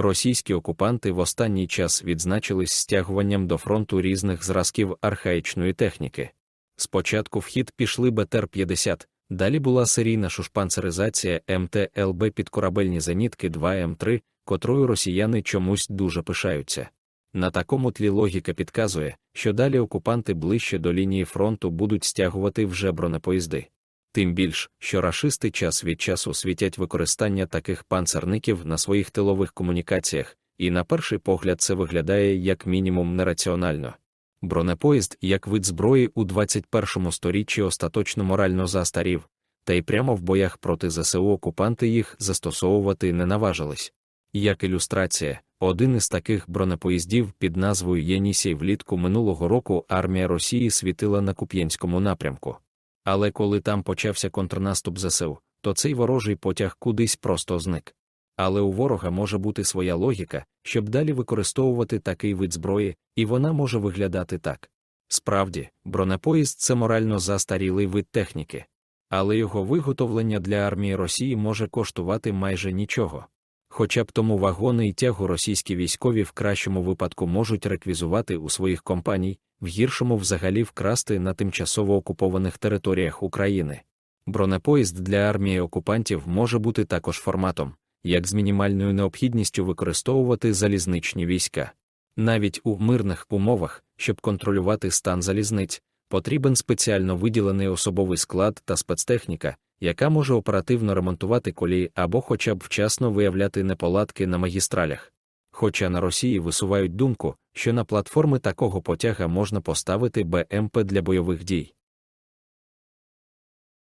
Російські окупанти в останній час відзначились стягуванням до фронту різних зразків архаїчної техніки. Спочатку в хід пішли БТР-50, далі була серійна шушпанцеризація МТЛБ під корабельні зенітки 2М3, котрою росіяни чомусь дуже пишаються. На такому тлі логіка підказує, що далі окупанти ближче до лінії фронту будуть стягувати вже бронепоїзди. Тим більш, що рашисти час від часу світять використання таких панцерників на своїх тилових комунікаціях, і на перший погляд це виглядає як мінімум нераціонально. Бронепоїзд, як вид зброї у 21 сторіччі остаточно морально застарів, та й прямо в боях проти ЗСУ окупанти їх застосовувати не наважились. Як ілюстрація, один із таких бронепоїздів під назвою Єнісій влітку минулого року армія Росії світила на Куп'янському напрямку. Але коли там почався контрнаступ ЗСУ, то цей ворожий потяг кудись просто зник. Але у ворога може бути своя логіка, щоб далі використовувати такий вид зброї, і вона може виглядати так. Справді, бронепоїзд це морально застарілий вид техніки, але його виготовлення для армії Росії може коштувати майже нічого. Хоча б тому вагони і тягу російські військові в кращому випадку можуть реквізувати у своїх компаній, в гіршому взагалі вкрасти на тимчасово окупованих територіях України. Бронепоїзд для армії окупантів може бути також форматом, як з мінімальною необхідністю використовувати залізничні війська. Навіть у мирних умовах, щоб контролювати стан залізниць, потрібен спеціально виділений особовий склад та спецтехніка, яка може оперативно ремонтувати колії або хоча б вчасно виявляти неполадки на магістралях. Хоча на Росії висувають думку, що на платформи такого потяга можна поставити БМП для бойових дій.